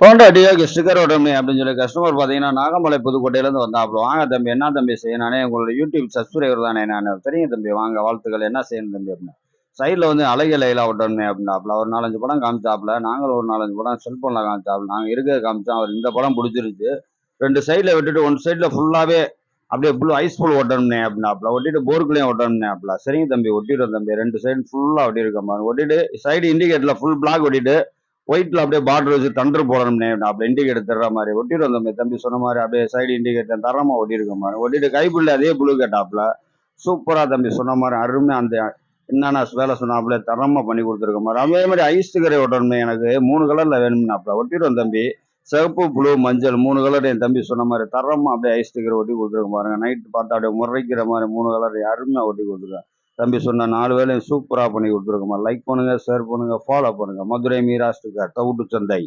Honda டியோக்கு sticker ஓட்டமே அப்படின்னு சொல்லி customer பார்த்தீங்கன்னா நாகமலை புதுக்கோட்டையிலேருந்து வந்தாப்புல வாங்க தம்பி என்ன தம்பி செய்யணானே உங்களோட யூடியூப் சப்ஸ்கிரைபர் தானே நான். சரிங்க தம்பி வாங்க வாழ்த்துக்கள். என்ன செய்யணும் தம்பி அப்படின்னு. சைடில் வந்து அழகிய லைலா ஓட்டணுமே அப்படின்னாப்புல. ஒரு நாலஞ்சு படம் காமிச்சாப்புல. நாங்களும் ஒரு நாலஞ்சு படம் செல்ஃபோனில் காமிச்சாப்புல. நாங்கள் இருக்கிறத காமிச்சோம். அவர் இந்த படம் பிடிச்சிருச்சு. ரெண்டு சைடில் விட்டுட்டு ஒன் சைடில் ஃபுல்லாகவே அப்படியே ஃபுல் ஐஸ் ஃபுல் ஒட்டணும்னே அப்படின்னாப்புல. ஒட்டிட்டு போர்க்குள்ளேயும் ஒட்டணும்னே அப்படிலாம் சரிங்க தம்பி ஒட்டிடுறோம் தம்பி. ரெண்டு சைடு ஃபுல்லாக ஒட்டி ஒட்டிட்டு சைடு இண்டிகேட்டரில் ஃபுல் பிளாக் ஒட்டிட்டு ஒயிட்ல அப்படியே பார்டர் வச்சு தண்டர் போடணும்னே அப்படியே இண்டிகேட்டர் தர்ற மாதிரி. ஒட்டிடுவோம் தம்பி தம்பி சொன்ன மாதிரி அப்படியே சைடு இண்டிகேட்டர் தரமா ஒட்டியிருக்க மாதிரி. ஒட்டிட்டு கைப்புள்ள அதே ப்ளூ கேட்டாப்புல சூப்பரா தம்பி சொன்ன மாதிரி அருமை அந்த என்னென்ன வேலை சொன்னாப்புல தரமா பண்ணி கொடுத்துருக்க மாதிரி. அதே மாதிரி ஐஸ் கரை ஒட்டணுமே எனக்கு. மூணு கலர்ல வேணும்னாப்புல. ஒட்டிடுவோம் தம்பி சிவப்பு ப்ளூ மஞ்சள் மூணு கலர் என் தம்பி சொன்ன மாதிரி தரமா அப்படியே ஐஸ் ஸ்டிக்கர் ஒட்டி கொடுத்துருக்க பாருங்க நைட் பார்த்தா அப்படியே முறைக்கிற மாதிரி மூணு கலர் அருமையா ஒட்டி கொடுத்துருக்கேன் தம்பி சொன்ன நாலு வேலையும் சூப்பராக பண்ணி கொடுத்துருக்கோம்மா. லைக் பண்ணுங்கள் ஷேர் பண்ணுங்கள் ஃபாலோ பண்ணுங்கள் மதுரை மீராஸ்டுக்கார் தவுட்டு சந்தை.